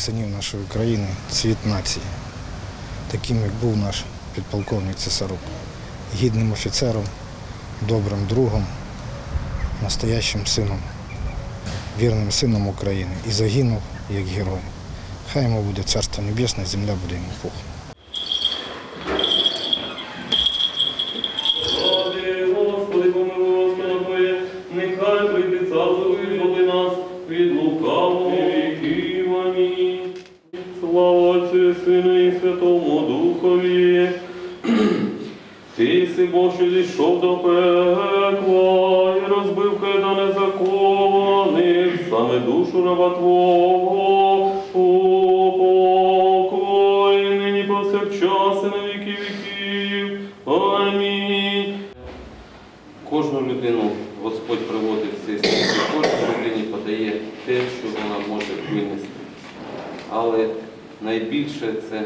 синів нашої країни, цвіт нації, таким як був наш підполковник Цесарук, гідним офіцером, добрим другом, настоящим сином, вірним сином України і загинув як герой. Хай йому буде царство небесне, земля буде йому пухом. Що зійшов до пекла і розбив кеда незаконних, саме душу раба Твого, упокой, нині повсякчас і на віки віків. Амінь. Кожну людину Господь приводить в цей світ, кожній людині подає те, що вона може винести. Але найбільше це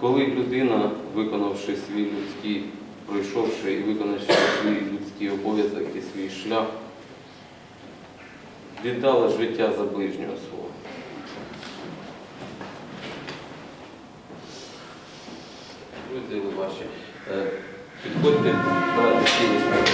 коли людина, виконавши свій людський, пройшовши і виконавши свій людський обов'язок і свій шлях, віддала життя за ближнього свого. Друзі ваші, е, підходьте, давайте сілися,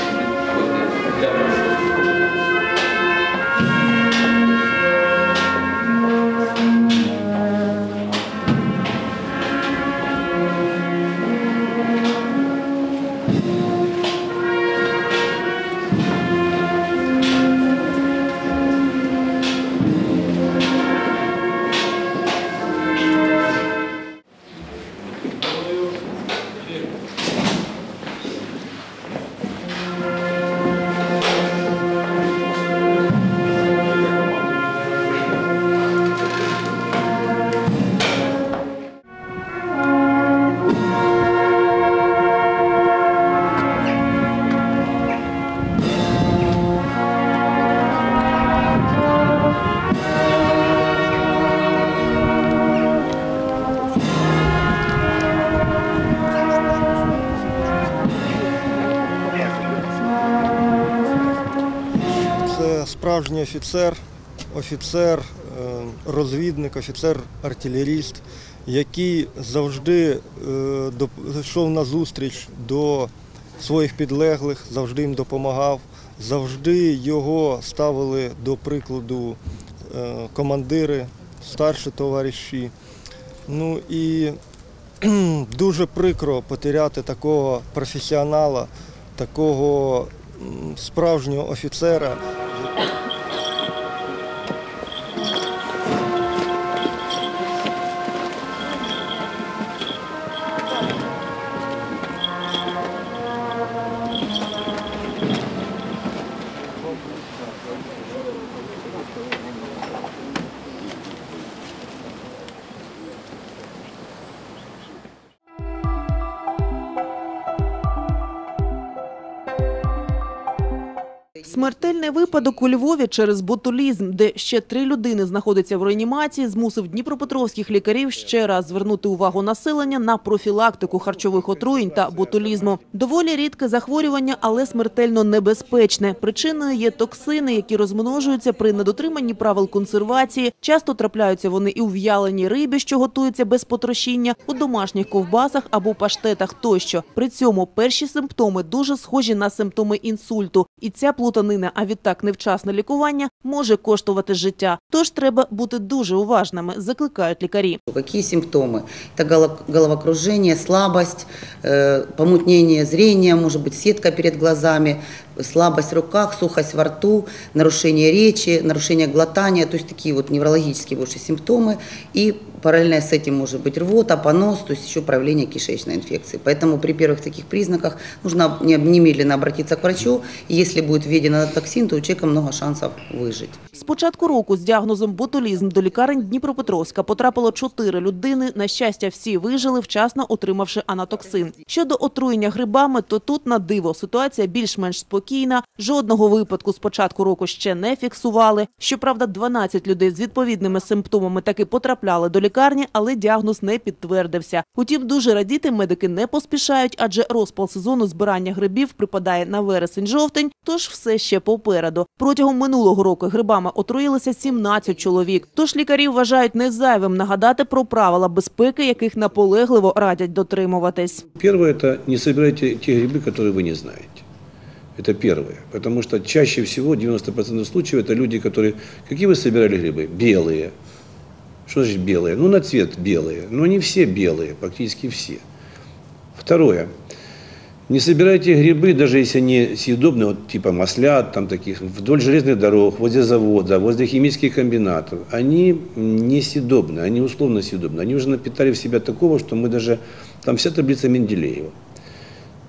офіцер, офіцер, е, розвідник, офіцер-артилеріст, який завжди е, йшов на зустріч до своїх підлеглих, завжди їм допомагав, завжди його ставили до прикладу е, командири, старші товариші. Ну і дуже прикро потеряти такого професіонала, такого справжнього офіцера. У Львові через ботулізм, де ще три людини знаходяться в реанімації, змусив дніпропетровських лікарів ще раз звернути увагу населення на профілактику харчових отруєнь та ботулізму. Доволі рідке захворювання, але смертельно небезпечне. Причиною є токсини, які розмножуються при недотриманні правил консервації. Часто трапляються вони і у в'яленій рибі, що готується без потрошіння, у домашніх ковбасах або паштетах тощо. При цьому перші симптоми дуже схожі на симптоми інсульту, і ця плутанина, а відтак невчасне лікування, може коштувати життя. Тож треба бути дуже уважними, закликають лікарі. Какие симптомы? Это голо- головокружение, слабость, э, помутнение зрения, может быть сетка перед глазами, слабость в руках, сухость во рту, нарушение речи, нарушение глотания, то есть такие вот неврологические больше симптомы. И параллельно с этим может быть рвота, понос, то есть еще проявление кишечной инфекции. Поэтому при первых таких признаках нужно не- немедленно обратиться к врачу. И если будет введен токсин, то у человека много шансов выжить. З початку року з діагнозом ботулізм до лікарень Дніпропетровська потрапило чотири людини. На щастя, всі вижили, вчасно отримавши анатоксин. Щодо отруєння грибами, то тут на диво ситуація більш-менш спокійна. Жодного випадку з початку року ще не фіксували. Щоправда, 12 людей з відповідними симптомами таки потрапляли до лікарень. лікарні, але діагноз не підтвердився. Утім, дуже радіти медики не поспішають, адже розпал сезону збирання грибів припадає на вересень-жовтень, тож все ще попереду. Протягом минулого року грибами отруїлися 17 чоловік. Тож лікарі вважають незайвим нагадати про правила безпеки, яких наполегливо радять дотримуватись. Первое – это не собирайте те грибы, которые вы не знаете. Это первое. Потому что чаще всего, 90% случаев, это люди, которые... Какие вы собирали грибы? Белые. Что значит белые? Ну, на цвет белые. Но не все белые, практически все. Второе. Не собирайте грибы, даже если они съедобные, вот типа маслят, там таких, вдоль железных дорог, возле завода, возле химических комбинатов. Они не съедобны, они условно съедобны. Они уже напитали в себя такого, что мы даже... Там вся таблица Менделеева.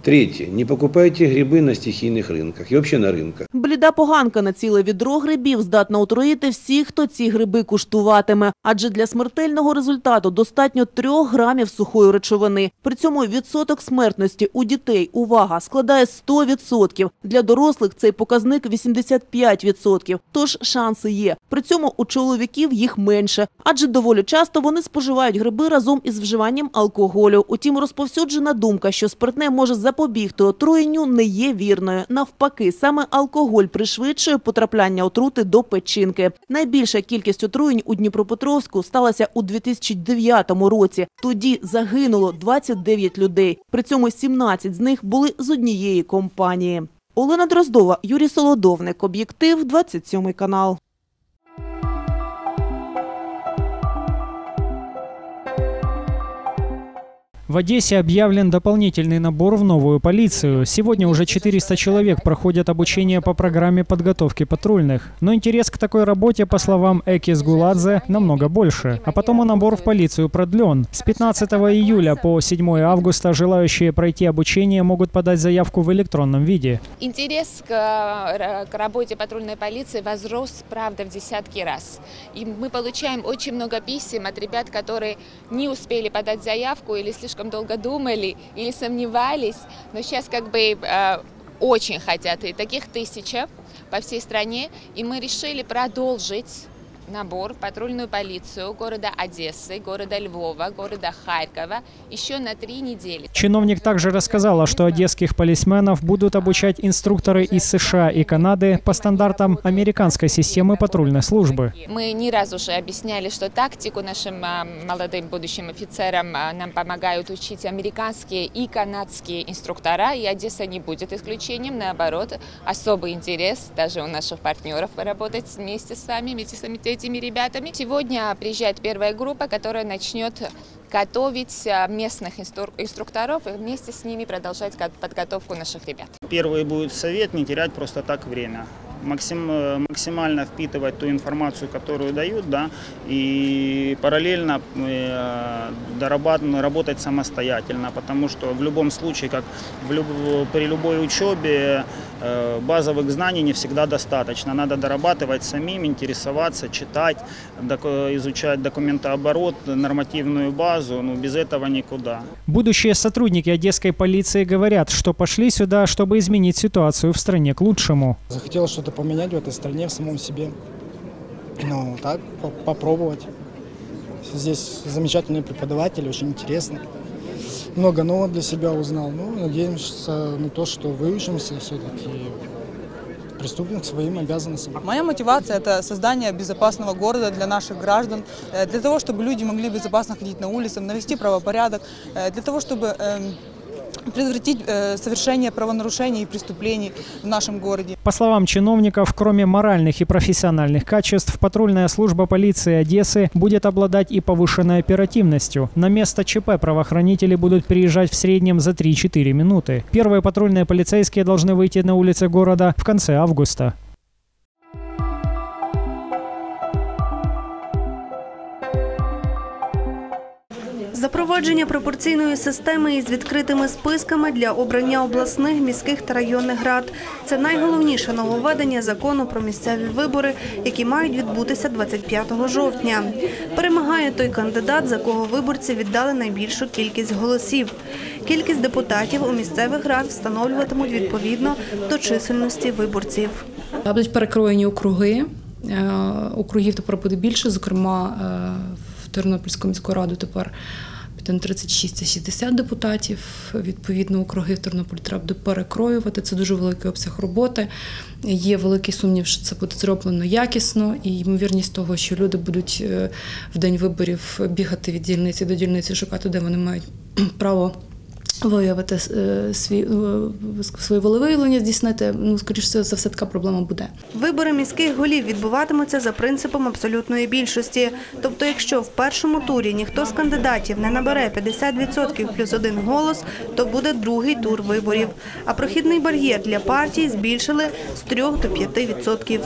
Третье. Не покупайте грибы на стихийных рынках и вообще на рынках. Бліда поганка на ціле відро грибів здатна отруїти всіх, хто ці гриби куштуватиме. Адже для смертельного результату достатньо трьох грамів сухої речовини. При цьому відсоток смертності у дітей, увага, складає 100%. Для дорослих цей показник 85%. Тож шанси є. При цьому у чоловіків їх менше. Адже доволі часто вони споживають гриби разом із вживанням алкоголю. Утім, розповсюджена думка, що спиртне може запобігти отруєнню, не є вірною. Навпаки, саме алкоголь пришвидшує потрапляння отрути до печінки. Найбільша кількість отруєнь у Дніпропетровську сталася у 2009 році. Тоді загинуло 29 людей. При цьому 17 з них були з однієї компанії. Олена Дроздова, Юрій Солодовник, об'єктив, 27 канал. В Одессе объявлен дополнительный набор в новую полицию. Сегодня уже 400 человек проходят обучение по программе подготовки патрульных. Но интерес к такой работе, по словам Экис Гуладзе, намного больше. А потому набор в полицию продлен. С 15 июля по 7 августа желающие пройти обучение могут подать заявку в электронном виде. Интерес к, э, к работе патрульной полиции возрос, правда, в десятки раз. И мы получаем очень много писем от ребят, которые не успели подать заявку или слишком долго думали, или сомневались, но сейчас как бы э, очень хотят, и таких тысяча по всей стране, и мы решили продолжить набор в патрульную полицию города Одессы, города Львова, города Харькова еще на три недели. Чиновник также рассказала, что одесских полисменов будут обучать инструкторы из США и Канады по стандартам американской системы патрульной службы. Мы не раз уже объясняли, что тактику нашим а, молодым будущим офицерам а, нам помогают учить американские и канадские инструктора, и Одесса не будет исключением, наоборот, особый интерес даже у наших партнеров поработать вместе с вами, вместе с этими ребятами. Сегодня приезжает первая группа, которая начнет готовить а, местных инструк- инструкторов и вместе с ними продолжать подготовку наших ребят. Первый будет совет не терять просто так время. Максим, э, максимально впитывать ту информацию, которую дают, да, и параллельно э, дорабатывать, работать самостоятельно, потому что в любом случае, как в люб- при любой учебе, э, базовых знаний не всегда достаточно. Надо дорабатывать самим, интересоваться, читать, изучать документооборот, нормативную базу, ну, без этого никуда. Будущие сотрудники одесской полиции говорят, что пошли сюда, чтобы изменить ситуацию в стране к лучшему. Захотел что-то поменять в этой стране, в самом себе. Ну, так, по- попробовать. Здесь замечательные преподаватели, очень интересно. Много нового для себя узнал. Ну, надеемся на то, что выучимся все-таки и приступим к своим обязанностям. Моя мотивация – это создание безопасного города для наших граждан, э, для того, чтобы люди могли безопасно ходить на улице, навести правопорядок, э, для того, чтобы эм, предотвратить э, совершение правонарушений и преступлений в нашем городе. По словам чиновников, кроме моральных и профессиональных качеств, патрульная служба полиции Одессы будет обладать и повышенной оперативностью. На место ЧП правоохранители будут приезжать в среднем за 3-4 минуты. Первые патрульные полицейские должны выйти на улицы города в конце августа. Запровадження пропорційної системи із відкритими списками для обрання обласних, міських та районних рад – це найголовніше нововведення закону про місцеві вибори, які мають відбутися 25 жовтня. Перемагає той кандидат, за кого виборці віддали найбільшу кількість голосів. Кількість депутатів у місцевих рад встановлюватимуть відповідно до чисельності виборців. Будуть перекроєні округи. Е, Округів тепер буде більше, зокрема е, Тернопільську міську раду тепер піти 36 це 60 депутатів. Відповідно, округи в Тернополі треба перекроювати. Це дуже великий обсяг роботи. Є великий сумнів, що це буде зроблено якісно, і ймовірність того, що люди будуть е, в день виборів бігати від дільниці до дільниці, шукати, де вони мають право виявити е, свій, е, своє волевиявлення, здійснити. Ну, скоріш за все, така проблема буде. Вибори міських голів відбуватимуться за принципом абсолютної більшості. Тобто, якщо в першому турі ніхто з кандидатів не набере 50% плюс один голос, то буде другий тур виборів. А прохідний бар'єр для партій збільшили з 3 до 5%.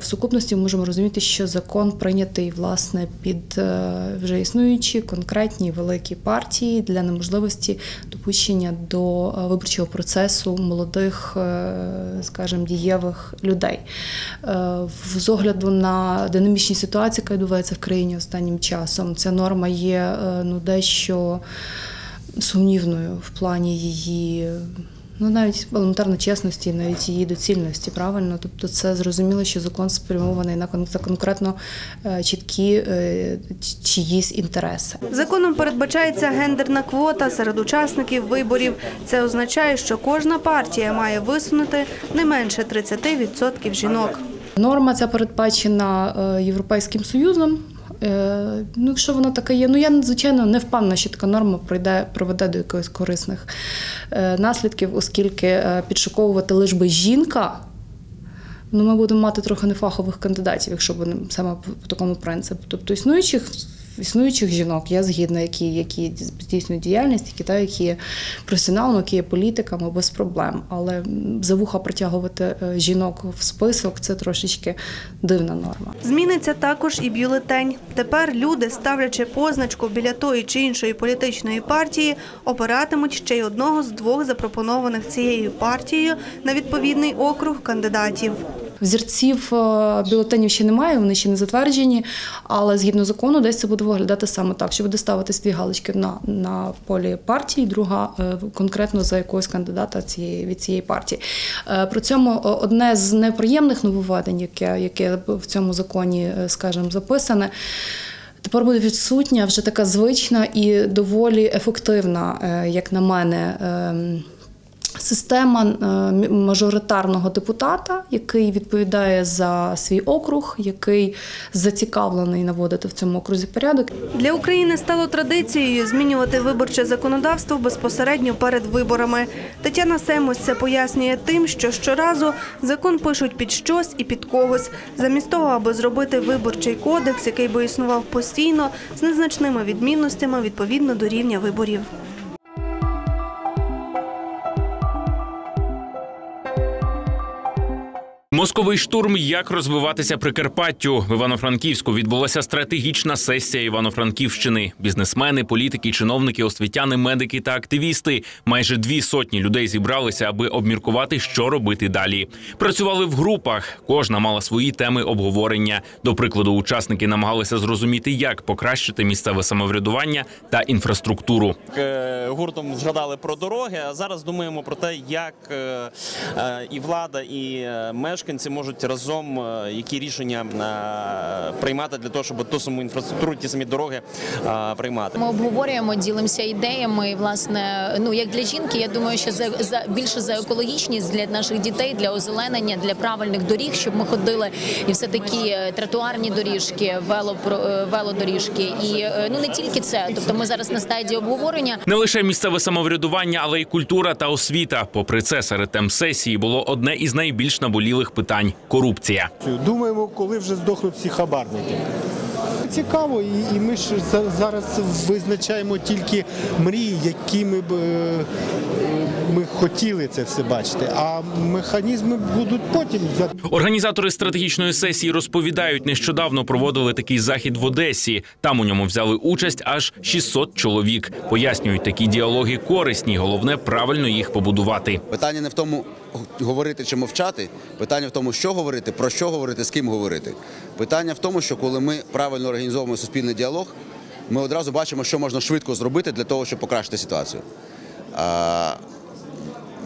В сукупності ми можемо розуміти, що закон прийнятий власне під е, вже існуючі конкретні великі партії для неможливості допущення до е, виборчого процесу молодих, е, скажімо, дієвих людей. З огляду на динамічні ситуації, яка відбувається в країні останнім часом, ця норма є ну дещо сумнівною в плані її. Ну, навіть елементарно чесності, навіть її доцільності, правильно. Тобто, це зрозуміло, що закон спрямований на кон- конкретно е, чіткі е, чиїсь інтереси. Законом передбачається гендерна квота серед учасників виборів. Це означає, що кожна партія має висунути не менше 30% жінок. Норма ця передбачена е, Європейським Союзом. Е, Ну, якщо вона така є, ну я звичайно не впевнена, що така норма прийде, приведе до якихось корисних е, наслідків, оскільки е, підшуковувати лиш би жінка. Ну, ми будемо мати трохи нефахових кандидатів, якщо вони саме по такому принципу. Тобто існуючих, існуючих жінок, я згідна, які, які здійснюють діяльність, які, та, які є професіоналами, які є політиками без проблем. Але за вуха притягувати е, жінок в список це трошечки дивна норма. Зміниться також і бюлетень. Тепер люди, ставлячи позначку біля тої чи іншої політичної партії, обиратимуть ще й одного з двох запропонованих цією партією на відповідний округ кандидатів. Взірців е, бюлетенів ще немає, вони ще не затверджені, але згідно закону, десь це буде виглядати саме так, що буде ставитись дві галочки на, на полі партії, друга е, конкретно за якогось кандидата цієї, від цієї партії. Е, При цьому одне з неприємних нововведень, яке, яке в цьому законі, скажімо, записане. Тепер буде відсутня вже така звична і доволі ефективна, як на мене. Ем, Система е, мажоритарного депутата, який відповідає за свій округ, який зацікавлений наводити в цьому окрузі порядок. Для України стало традицією змінювати виборче законодавство безпосередньо перед виборами. Тетяна Семось це пояснює тим, що щоразу закон пишуть під щось і під когось, замість того, аби зробити виборчий кодекс, який би існував постійно, з незначними відмінностями відповідно до рівня виборів. Московий штурм. Як розвиватися Прикарпаттю в Івано-Франківську відбулася стратегічна сесія Івано-Франківщини. Бізнесмени, політики, чиновники, освітяни, медики та активісти. Майже дві сотні людей зібралися, аби обміркувати, що робити далі. Працювали в групах. Кожна мала свої теми обговорення. До прикладу, учасники намагалися зрозуміти, як покращити місцеве самоврядування та інфраструктуру. Е, гуртом згадали про дороги. А зараз думаємо про те, як е, е, і влада, і е, мешканці можуть разом е, які рішення е, приймати для того, щоб ту саму інфраструктуру, ті самі дороги е, приймати. Ми обговорюємо, ділимося ідеями. І, власне, ну як для жінки, я думаю, що за, за більше за екологічність для наших дітей, для озеленення, для правильних доріг, щоб ми ходили і все такі тротуарні доріжки, велопро- велодоріжки. І ну не тільки це. Тобто, ми зараз на стадії обговорення. Не лише місцеве самоврядування, але й культура та освіта. Попри це, серед тем сесії було одне із найбільш наболілих питань корупція. Думаємо, коли вже здохнуть всі хабарники. Цікаво, і, ми ж за- зараз визначаємо тільки мрії, якими б е, ми хотіли це все бачити. А механізми будуть потім. Організатори стратегічної сесії розповідають, нещодавно проводили такий захід в Одесі. Там у ньому взяли участь аж 600 чоловік. Пояснюють, такі діалоги корисні. Головне правильно їх побудувати. Питання не в тому говорити чи мовчати. Питання в тому, що говорити, про що говорити, з ким говорити. Питання в тому, що коли ми правильно організовуємо суспільний діалог, ми одразу бачимо, що можна швидко зробити для того, щоб покращити ситуацію.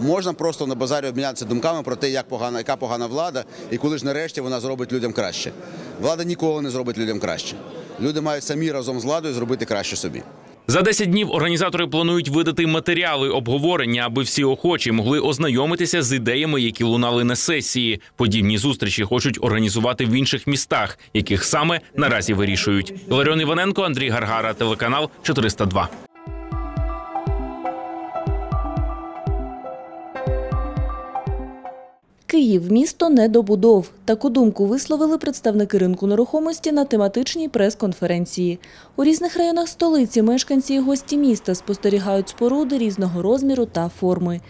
Можна просто на базарі обмінятися думками про те, як погана, яка погана влада, і коли ж нарешті вона зробить людям краще. Влада ніколи не зробить людям краще. Люди мають самі разом з владою зробити краще собі. За 10 днів організатори планують видати матеріали обговорення, аби всі охочі могли ознайомитися з ідеями, які лунали на сесії. Подібні зустрічі хочуть організувати в інших містах, яких саме наразі вирішують. Ларіон Іваненко, Андрій Гаргара, телеканал 402. Київ місто недобудов. Таку думку висловили представники ринку нерухомості на тематичній прес-конференції. У різних районах столиці мешканці і гості міста спостерігають споруди різного розміру та форми.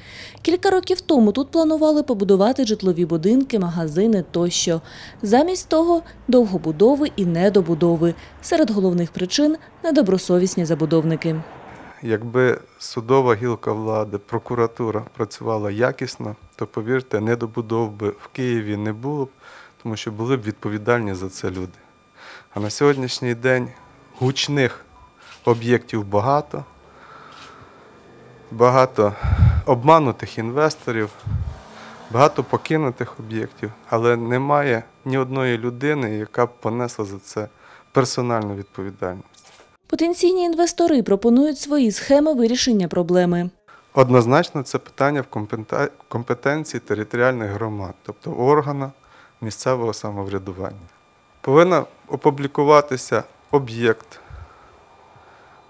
Кілька років тому тут планували побудувати житлові будинки, магазини тощо. Замість того довгобудови і недобудови. Серед головних причин недобросовісні забудовники. Якби судова гілка влади, прокуратура працювала якісно, то повірте, недобудов би в Києві не було б, тому що були б відповідальні за це люди. А на сьогоднішній день гучних об'єктів багато, багато обманутих інвесторів, багато покинутих об'єктів, але немає ні одної людини, яка б понесла за це персональну відповідальність. Потенційні інвестори пропонують свої схеми вирішення проблеми. Однозначно, це питання в компетенції територіальних громад, тобто органа місцевого самоврядування. Повинна опублікуватися об'єкт,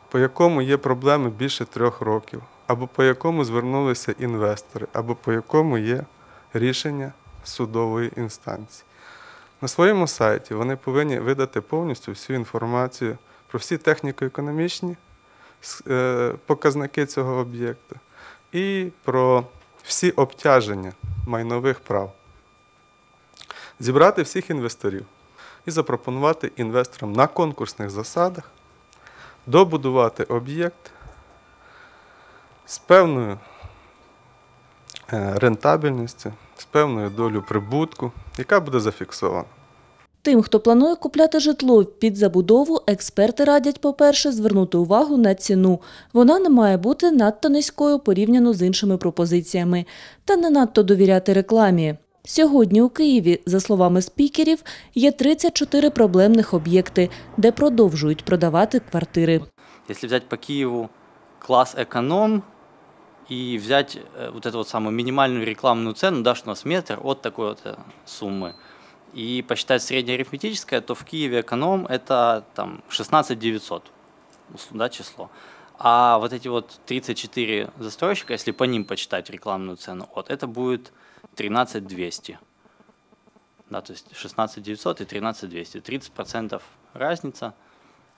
по якому є проблеми більше трьох років, або по якому звернулися інвестори, або по якому є рішення судової інстанції. На своєму сайті вони повинні видати повністю всю інформацію про всі техніко-економічні е, показники цього об'єкту і про всі обтяження майнових прав. Зібрати всіх інвесторів і запропонувати інвесторам на конкурсних засадах добудувати об'єкт з певною е, рентабельністю, з певною долею прибутку, яка буде зафіксована. Тим, хто планує купляти житло під забудову, експерти радять, по-перше, звернути увагу на ціну. Вона не має бути надто низькою порівняно з іншими пропозиціями, та не надто довіряти рекламі. Сьогодні у Києві, за словами спікерів, є 34 проблемних об'єкти, де продовжують продавати квартири. Если взять по Киеву класс эконом и взять э, вот эту вот самую минимальную рекламную цену, да, что у нас метр от такой вот э, суммы, и посчитать среднеарифметическое, то в Киеве эконом это там 16 900, усл- да, число. А вот эти вот 34 застройщика, если по ним почитать рекламную цену, вот это будет 13 200. Да, то есть 16 900 и 13 200. 30% разница.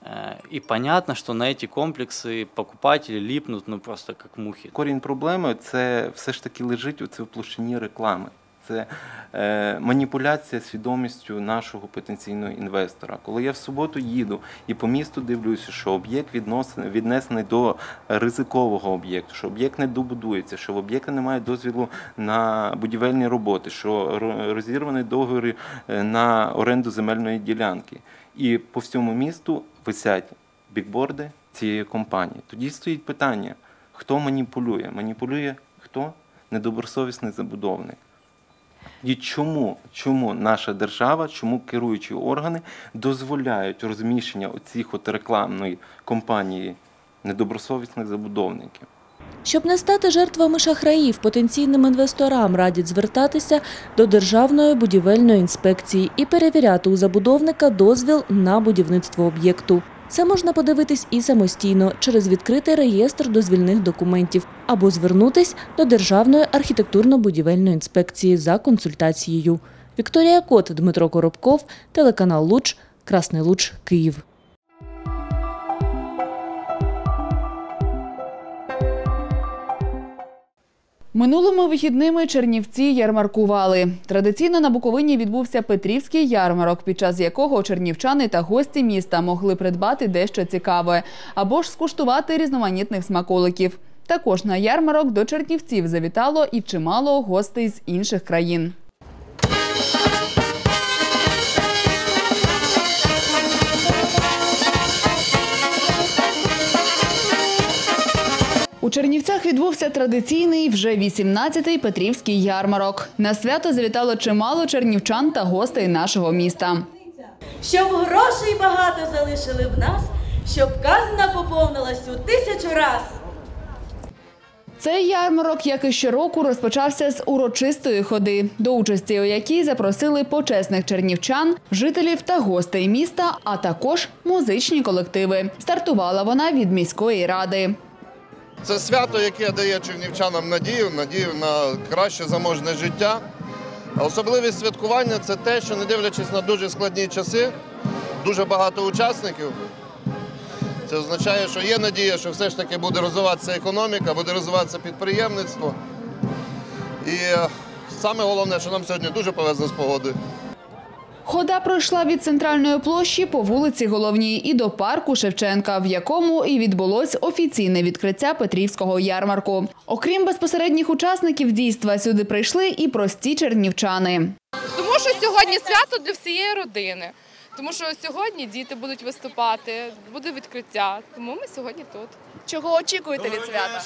Э, И понятно, что на эти комплексы покупатели липнут, ну просто как мухи. Корінь проблеми це все ж таки лежить в площині реклами. Це е, маніпуляція свідомістю нашого потенційного інвестора. Коли я в суботу їду і по місту дивлюся, що об'єкт віднесений до ризикового об'єкту, що об'єкт не добудується, що в об'єкта немає дозвілу на будівельні роботи, що ро- розірваний договір е, на оренду земельної ділянки. І по всьому місту висять бікборди цієї компанії. Тоді стоїть питання, хто маніпулює? Маніпулює хто? Недобросовісний забудовник. І чому, чому наша держава, чому керуючі органи дозволяють розміщення оцих от рекламної компанії недобросовісних забудовників? Щоб не стати жертвами шахраїв, потенційним інвесторам радять звертатися до Державної будівельної інспекції і перевіряти у забудовника дозвіл на будівництво об'єкту. Це можна подивитись і самостійно через відкритий реєстр дозвільних документів або звернутись до Державної архітектурно-будівельної інспекції за консультацією. Вікторія Кот, Дмитро Коробков, телеканал Луч, Красний Луч, Київ. Минулими вихідними чернівці ярмаркували. Традиційно на Буковині відбувся Петрівський ярмарок, під час якого чернівчани та гості міста могли придбати дещо цікаве або ж скуштувати різноманітних смаколиків. Також на ярмарок до чернівців завітало і чимало гостей з інших країн. У Чернівцях відбувся традиційний вже 18-й Петрівський ярмарок. На свято завітало чимало чернівчан та гостей нашого міста. щоб грошей багато залишили в нас, щоб казна поповнилась у тисячу раз. Цей ярмарок, як і щороку, розпочався з урочистої ходи, до участі у якій запросили почесних чернівчан, жителів та гостей міста, а також музичні колективи. Стартувала вона від міської ради. Це свято, яке дає чернівчанам надію, надію на краще заможне життя. Особливість святкування це те, що не дивлячись на дуже складні часи, дуже багато учасників. Це означає, що є надія, що все ж таки буде розвиватися економіка, буде розвиватися підприємництво. І е, саме головне, що нам сьогодні дуже повезло з погодою. Хода пройшла від центральної площі по вулиці Головній і до парку Шевченка, в якому і відбулось офіційне відкриття Петрівського ярмарку. Окрім безпосередніх учасників дійства, сюди прийшли і прості чернівчани. Тому що сьогодні свято для всієї родини. Тому що сьогодні діти будуть виступати, буде відкриття. Тому ми сьогодні тут. Чого очікуєте від свята?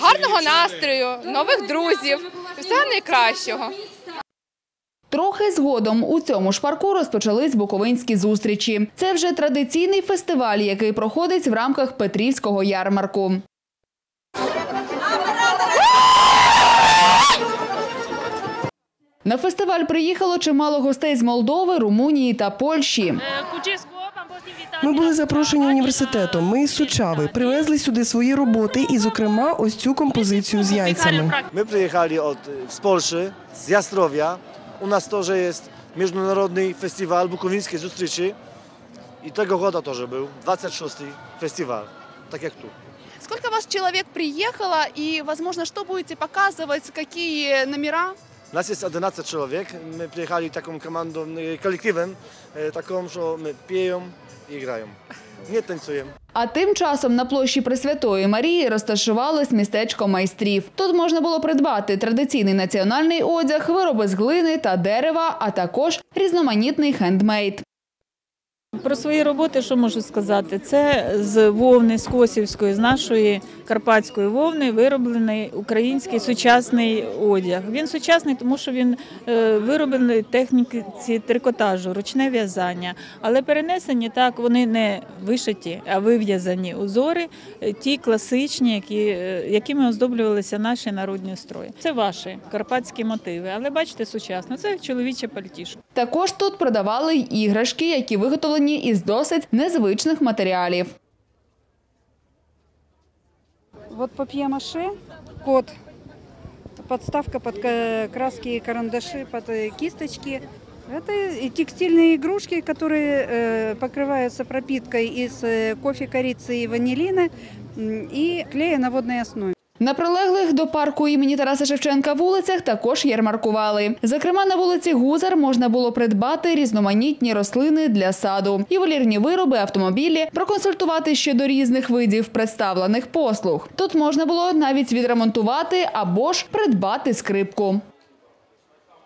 Гарного настрою, нових друзів, всього найкращого. Трохи згодом у цьому ж парку розпочались буковинські зустрічі. Це вже традиційний фестиваль, який проходить в рамках Петрівського ярмарку. На фестиваль приїхало чимало гостей з Молдови, Румунії та Польщі. Ми були запрошені університетом. Ми із Сучави привезли сюди свої роботи і, зокрема, ось цю композицію з яйцями. My przyjechali od, z Polski, z Jastrowia. U nas to, że jest Międzynarodny Festiwal Bukowińskiej Zustryczy i tego года тоже był 26 фестиваль, так як тут. Сколько вас человек приехало и, возможно, что будете показывать, какие номера? Nas jest 11 człowiek. My przyjechali taką komandą, e, kolektywem, e, taką, że my pieją I танцюємо. А тим часом на площі Пресвятої Марії розташувалось містечко майстрів. Тут можна було придбати традиційний національний одяг, вироби з глини та дерева, а також різноманітний хендмейд. Про свої роботи, що можу сказати, це з вовни, з Косівської, з нашої карпатської вовни вироблений український сучасний одяг. Він сучасний, тому що він е, вироблений техніці трикотажу, ручне в'язання. Але перенесені так, вони не вишиті, а вив'язані узори, е, ті класичні, які, е, якими оздоблювалися наші народні строї. Це ваші карпатські мотиви. Але бачите, сучасно, це чоловіче пальтішко. Також тут продавали іграшки, які виготовлені із досить незвичних матеріалів. Вот папье-маше, кот, подставка под ка- краски и карандаши, под э, кисточки. Это и текстильные игрушки, которые э, покрываются пропиткой из э, кофе, корицы и ванилина м, и клея на водной основе. На прилеглих до парку імені Тараса Шевченка вулицях також ярмаркували. Зокрема, на вулиці Гузар можна було придбати різноманітні рослини для саду, ювелірні вироби, автомобілі, проконсультувати щодо різних видів представлених послуг. Тут можна було навіть відремонтувати або ж придбати скрипку.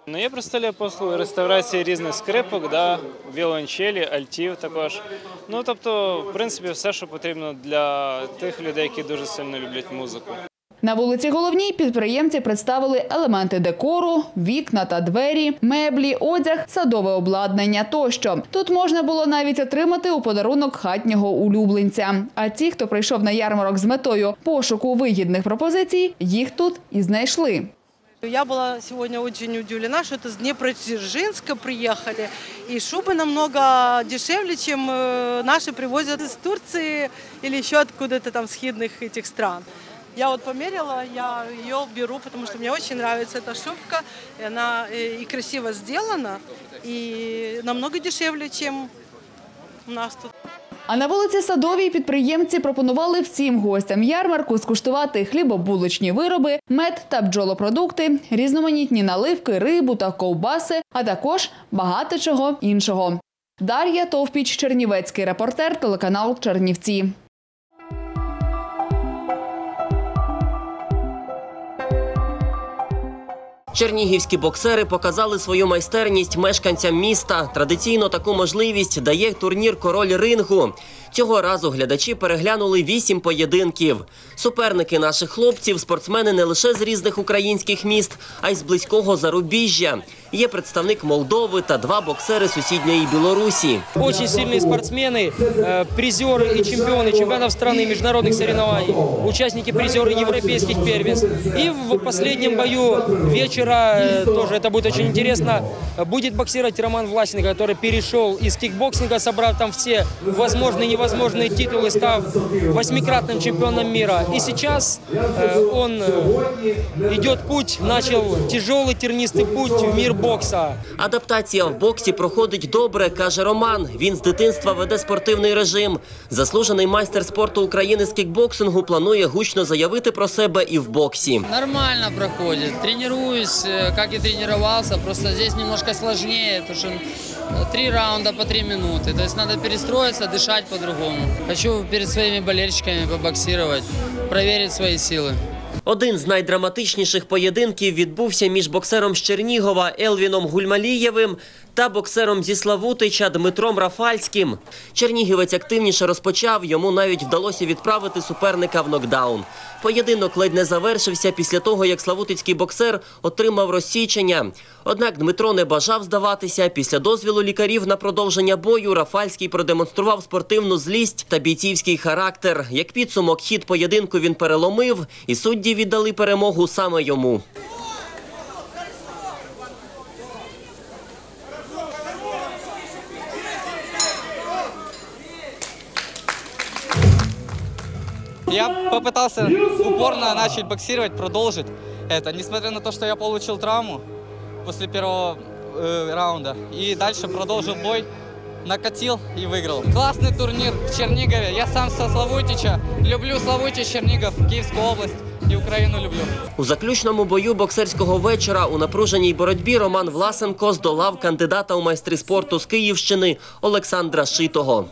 Ну, я представляю послуги реставрації різних скрипок, да, віолончелі, альтів також. Ну, тобто, в принципі, все, що потрібно для тих людей, які дуже сильно люблять музику. На вулиці Головній підприємці представили елементи декору, вікна та двері, меблі, одяг, садове обладнання тощо. Тут можна було навіть отримати у подарунок хатнього улюбленця. А ті, хто прийшов на ярмарок з метою пошуку вигідних пропозицій, їх тут і знайшли. Я была сегодня очень удивлена, что это с Днепродзержинска приехали. И шубы намного дешевле, чем э, наши привозят из Турции или еще откуда-то там схидных этих стран. Я вот померила, я ее беру, потому что мне очень нравится эта шубка. И она э, и красиво сделана, и намного дешевле, чем у нас тут. А на вулиці Садовій підприємці пропонували всім гостям ярмарку скуштувати хлібобулочні вироби, мед та бджолопродукти, різноманітні наливки, рибу та ковбаси, а також багато чого іншого. Дар'я Товпіч, Чернівецький репортер, телеканал Чернівці. Чернігівські боксери показали свою майстерність мешканцям міста. Традиційно таку можливість дає турнір Король рингу. Цього разу глядачі переглянули вісім поєдинків. Суперники наших хлопців спортсмени не лише з різних українських міст, а й з близького зарубіжжя. Є представник Молдови та два боксери сусідньої Білорусі. Очень сильные спортсмены, э, призеры и чемпионы чемпионатов страны международных соревнований, участники призеры европейских первенств. И в последнем бою вечера, э, тоже это будет очень интересно, э, будет боксировать Роман Власенко, который перешел из кикбоксинга, собрав там все возможные и невозможные титулы, став восьмикратным чемпионом мира. И сейчас э, он э, идет путь, начал тяжелый тернистый путь в мир бокса. Адаптація в боксі проходить добре, каже Роман. Він з дитинства веде спортивний режим. Заслужений майстер спорту України з кікбоксингу планує гучно заявити про себе і в боксі. Нормально проходит. Тренируюсь, э, как и тренировался. Просто здесь немножко сложнее, потому что э, три раунда по три минуты. То есть надо перестроиться, дышать по-другому. Хочу перед своїми болельщиками побоксувати, проверить свої сили. Один з найдраматичніших поєдинків відбувся між боксером з Чернігова Елвіном Гульмалієвим та боксером зі Славутича Дмитром Рафальським. Чернігівець активніше розпочав, йому навіть вдалося відправити суперника в нокдаун. Поєдинок ледь не завершився після того, як славутицький боксер отримав розсічення. Однак Дмитро не бажав здаватися. Після дозвілу лікарів на продовження бою Рафальський продемонстрував спортивну злість та бійцівський характер. Як підсумок, хід поєдинку він переломив, і судді віддали перемогу саме йому. Я попытался упорно начать боксировать, продолжить это, несмотря на то, что я получил травму после первого э, раунда. И дальше продолжил бой, накатил и выиграл. Классный турнир в Чернигове. Я сам со Славутича. Люблю Славутич, Чернигов, Киевскую область и Украину люблю. У заключному бою боксерського вечора у напруженій боротьбі Роман Власенко здолав кандидата у майстри спорту з Київщини Олександра Шитого.